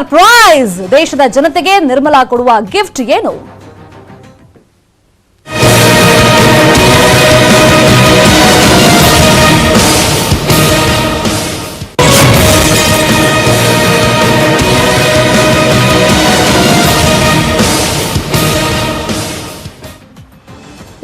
Surprise ದೇಶದ ಜನತೆಗೆ ನಿರ್ಮಲಾ ಕೊಡುವ ಗಿಫ್ಟ್ ಏನು?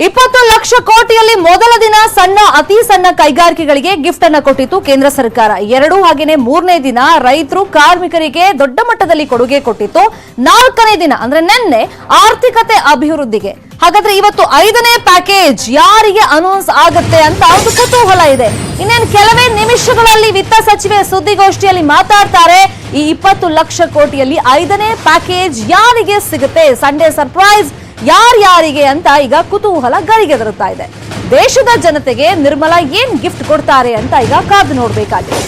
ಇಪ್ಪತ್ತು ಲಕ್ಷ ಕೋಟಿಯಲ್ಲಿ ಮೊದಲ ದಿನ ಸಣ್ಣ, ಅತಿ ಸಣ್ಣ ಕೈಗಾರಿಕೆಗಳಿಗೆ ಗಿಫ್ಟ್ ಅನ್ನ ಕೊಟ್ಟಿತ್ತು ಕೇಂದ್ರ ಸರ್ಕಾರ. ಎರಡು ಹಾಗೆಯೇ ಮೂರನೇ ದಿನ ರೈತರು ಕಾರ್ಮಿಕರಿಗೆ ದೊಡ್ಡ ಮಟ್ಟದಲ್ಲಿ ಕೊಡುಗೆ ಕೊಟ್ಟಿತ್ತು. ನಾಲ್ಕನೇ ದಿನ, ಅಂದ್ರೆ ನಿನ್ನೆ ಆರ್ಥಿಕತೆ ಅಭಿವೃದ್ಧಿಗೆ. ಹಾಗಾದ್ರೆ ಇವತ್ತು ಐದನೇ ಪ್ಯಾಕೇಜ್ ಯಾರಿಗೆ ಅನೌನ್ಸ್ ಆಗುತ್ತೆ ಅಂತ ಒಂದು ಕುತೂಹಲ ಇದೆ. ಇನ್ನೇನು ಕೆಲವೇ ನಿಮಿಷಗಳಲ್ಲಿ ವಿತ್ತ ಸಚಿವೆ ಸುದ್ದಿಗೋಷ್ಠಿಯಲ್ಲಿ ಮಾತಾಡ್ತಾರೆ, ಈ ಇಪ್ಪತ್ತು ಲಕ್ಷ ಕೋಟಿಯಲ್ಲಿ ಐದನೇ ಪ್ಯಾಕೇಜ್ ಯಾರಿಗೆ ಸಿಗುತ್ತೆ? ಸಂಡೇ ಸರ್ಪ್ರೈಸ್ ಯಾರ್ಯಾರಿಗೆ ಅಂತ ಈಗ ಕುತೂಹಲ ಗರಿಗೆದರುತ್ತಾ ಇದೆ. ದೇಶದ ಜನತೆಗೆ ನಿರ್ಮಲಾ ಏನ್ ಗಿಫ್ಟ್ ಕೊಡ್ತಾರೆ ಅಂತ ಈಗ ಕಾದು ನೋಡ್ಬೇಕಾಗಿದೆ.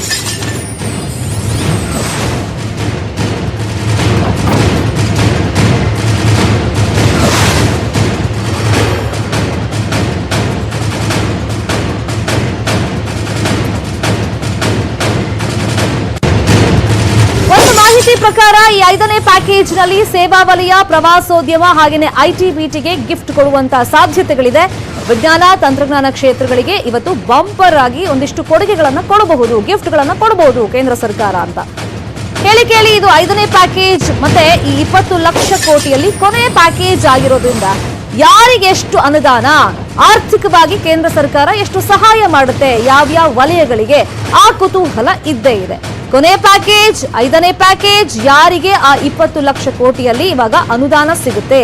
ಮಾಹಿತಿ ಪ್ರಕಾರ ಈ ಐದನೇ ಪ್ಯಾಕೇಜ್ನಲ್ಲಿ ಸೇವಾ ವಲಯ, ಪ್ರವಾಸೋದ್ಯಮ ಹಾಗೆಯೇ ಐಟಿ ಬಿಟಿಗೆ ಗಿಫ್ಟ್ ಕೊಡುವಂತಹ ಸಾಧ್ಯತೆಗಳಿದೆ. ವಿಜ್ಞಾನ, ತಂತ್ರಜ್ಞಾನ ಕ್ಷೇತ್ರಗಳಿಗೆ ಇವತ್ತು ಬಂಪರ್ ಆಗಿ ಒಂದಿಷ್ಟು ಕೊಡುಗೆಗಳನ್ನು ಕೊಡಬಹುದು, ಗಿಫ್ಟ್ಗಳನ್ನು ಕೊಡಬಹುದು ಕೇಂದ್ರ ಸರ್ಕಾರ ಅಂತ. ಕೇಳಿ ಕೇಳಿ ಇದು ಐದನೇ ಪ್ಯಾಕೇಜ್, ಮತ್ತೆ ಈ ಇಪ್ಪತ್ತು ಲಕ್ಷ ಕೋಟಿಯಲ್ಲಿ ಕೊನೆ ಪ್ಯಾಕೇಜ್ ಆಗಿರೋದ್ರಿಂದ ಯಾರಿಗೆ ಎಷ್ಟು ಅನುದಾನ? ಆರ್ಥಿಕವಾಗಿ ಕೇಂದ್ರ ಸರ್ಕಾರ ಎಷ್ಟು ಸಹಾಯ ಮಾಡುತ್ತೆ? ಯಾವ್ಯಾವ ವಲಯಗಳಿಗೆ ಆ ಕುತೂಹಲ ಇದ್ದೇ ಇದೆ. ಕೊನೆ ಪ್ಯಾಕೇಜ್ ಐದನೇ ಪ್ಯಾಕೇಜ್ ಯಾರಿಗೆ ಆ ಇಪ್ಪತ್ತು ಲಕ್ಷ ಕೋಟಿಯಲ್ಲಿ ಇವಾಗ ಅನುದಾನ ಸಿಗುತ್ತೆ?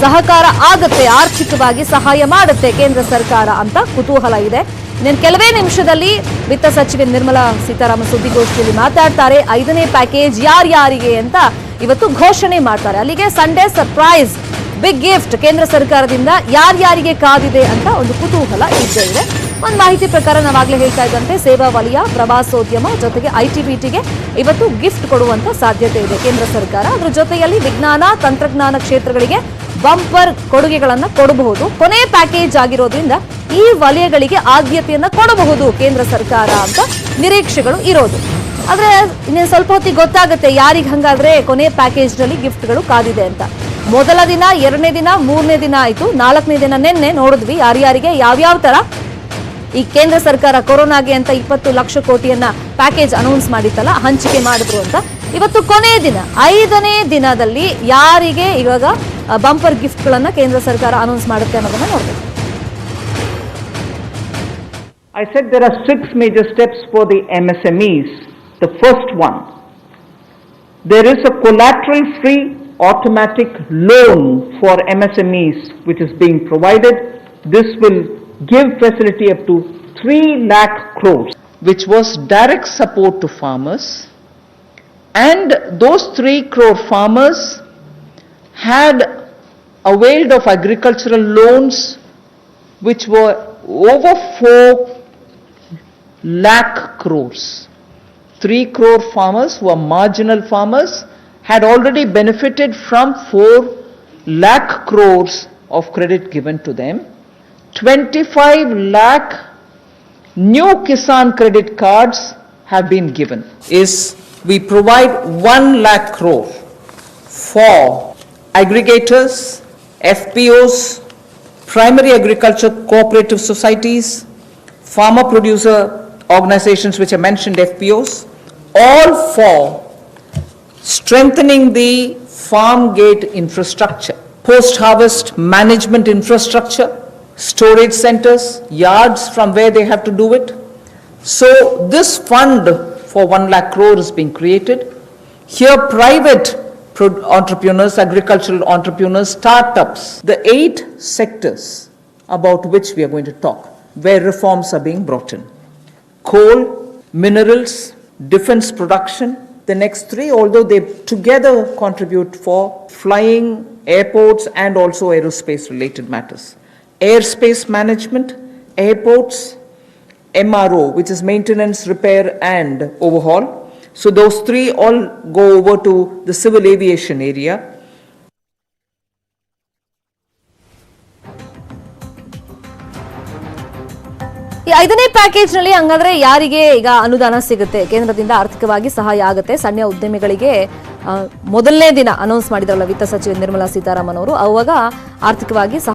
ಸಹಕಾರ ಆಗುತ್ತೆ, ಆರ್ಥಿಕವಾಗಿ ಸಹಾಯ ಮಾಡುತ್ತೆ ಕೇಂದ್ರ ಸರ್ಕಾರ ಅಂತ ಕುತೂಹಲ ಇದೆ. ಇನ್ನೇನು ಕೆಲವೇ ನಿಮಿಷದಲ್ಲಿ ವಿತ್ತ ಸಚಿವೆ ನಿರ್ಮಲಾ ಸೀತಾರಾಮನ್ ಸುದ್ದಿಗೋಷ್ಠಿಯಲ್ಲಿ ಮಾತಾಡ್ತಾರೆ, ಐದನೇ ಪ್ಯಾಕೇಜ್ ಯಾರ್ಯಾರಿಗೆ ಅಂತ ಇವತ್ತು ಘೋಷಣೆ ಮಾಡ್ತಾರೆ. ಅಲ್ಲಿಗೆ ಸಂಡೇ ಸರ್ಪ್ರೈಸ್ ಬಿಗ್ ಗಿಫ್ಟ್ ಕೇಂದ್ರ ಸರ್ಕಾರದಿಂದ ಯಾರ್ಯಾರಿಗೆ ಕಾದಿದೆ ಅಂತ ಒಂದು ಕುತೂಹಲ ಇದ್ದೇ ಇದೆ. ಒಂದು ಮಾಹಿತಿ ಪ್ರಕಾರ ನಾವಾಗಲೇ ಹೇಳ್ತಾ ಇದ್ದಂತೆ ಸೇವಾ ವಲಯ, ಪ್ರವಾಸೋದ್ಯಮ ಜೊತೆಗೆ ಐಟಿ ಬಿಟಿಗೆ ಇವತ್ತು ಗಿಫ್ಟ್ ಕೊಡುವಂತ ಸಾಧ್ಯತೆ ಇದೆ ಕೇಂದ್ರ ಸರ್ಕಾರ. ಅದ್ರ ಜೊತೆಯಲ್ಲಿ ವಿಜ್ಞಾನ, ತಂತ್ರಜ್ಞಾನ ಕ್ಷೇತ್ರಗಳಿಗೆ ಬಂಪರ್ ಕೊಡುಗೆಗಳನ್ನು ಕೊಡಬಹುದು. ಕೊನೆ ಪ್ಯಾಕೇಜ್ ಆಗಿರೋದ್ರಿಂದ ಈ ವಲಯಗಳಿಗೆ ಆದ್ಯತೆಯನ್ನ ಕೊಡಬಹುದು ಕೇಂದ್ರ ಸರ್ಕಾರ ಅಂತ ನಿರೀಕ್ಷೆಗಳು ಇರೋದು. ಆದ್ರೆ ಇನ್ನೇನು ಸ್ವಲ್ಪ ಹೊತ್ತಿಗೆ ಗೊತ್ತಾಗುತ್ತೆ ಯಾರಿಗೆ ಹಂಗಾದ್ರೆ ಕೊನೆ ಪ್ಯಾಕೇಜ್ನಲ್ಲಿ ಗಿಫ್ಟ್ಗಳು ಕಾದಿದೆ ಅಂತ. ಮೊದಲ ದಿನ, ಎರಡನೇ ದಿನ, ಮೂರನೇ ದಿನ ಆಯ್ತು. ನಾಲ್ಕನೇ ದಿನ ನಿನ್ನೆ ನೋಡಿದ್ವಿ ಯಾರ್ಯಾರಿಗೆ, ಯಾವ್ಯಾವ ತರ ಈ ಕೇಂದ್ರ ಸರ್ಕಾರ ಕೊರೋನಾಗೆ ಅಂತ ಇಪ್ಪತ್ತು ಲಕ್ಷ ಕೋಟಿಯನ್ನ ಪ್ಯಾಕೇಜ್ ಅನೌನ್ಸ್ ಮಾಡಿತ್ತಲ್ಲ ಹಂಚಿಕೆ ಮಾಡಿದ್ರು ಅಂತ ಇವತ್ತು ಕೊನೆಯ ದಿನ ಐದನೇ ದಿನದಲ್ಲಿ ಯಾರಿಗೆ ಇವಾಗ ಬಂಪರ್ ಗಿಫ್ಟ್ಗಳನ್ನ ಕೇಂದ್ರ ಸರ್ಕಾರ ಅನೌನ್ಸ್ ಮಾಡುತ್ತೆ ಅನ್ನೋದನ್ನ ನೋಡ್ಬೇಕು I said there are six major steps for the MSMEs. The first one, there is a collateral-free automatic loan for MSMEs which is being provided. This will give facility up to 3 lakh crores, which was direct support to farmers. And those 3 crore farmers had availed of agricultural loans which were over 4 lakh crores. 3 crore farmers who are marginal farmers had already benefited from 4 lakh crores of credit given to them. 25 lakh new Kisan credit cards have been given. Is we provide 1 lakh crore for aggregators, FPOs, primary agriculture cooperative societies, farmer producer organizations which I mentioned, FPOs, all for strengthening the farm gate infrastructure, post-harvest management infrastructure, storage centers, yards from where they have to do it. So this fund for 1 lakh crore is being created. Here private entrepreneurs, agricultural entrepreneurs, startups, the eight sectors about which we are going to talk, where reforms are being brought in. Coal, minerals, defense production, the next three, although they together contribute for flying, airports and also aerospace related matters. Airspace management, airports, MRO, which is maintenance, repair and overhaul. So those three all go over to the civil aviation area. ಐದನೇ ಪ್ಯಾಕೇಜ್ನಲ್ಲಿ ಹಂಗಾದ್ರೆ ಯಾರಿಗೆ ಈಗ ಅನುದಾನ ಸಿಗುತ್ತೆ ಕೇಂದ್ರದಿಂದ ಆರ್ಥಿಕವಾಗಿ ಸಹಾಯ ಆಗುತ್ತೆ ಸಣ್ಣ ಉದ್ಯಮಿಗಳಿಗೆ ಮೊದಲನೇ ದಿನ ಅನೌನ್ಸ್ ಮಾಡಿದ್ರಲ್ಲ ವಿತ್ತ ಸಚಿವೆ ನಿರ್ಮಲಾ ಸೀತಾರಾಮನ್ ಅವರು ಅವಾಗ ಆರ್ಥಿಕವಾಗಿ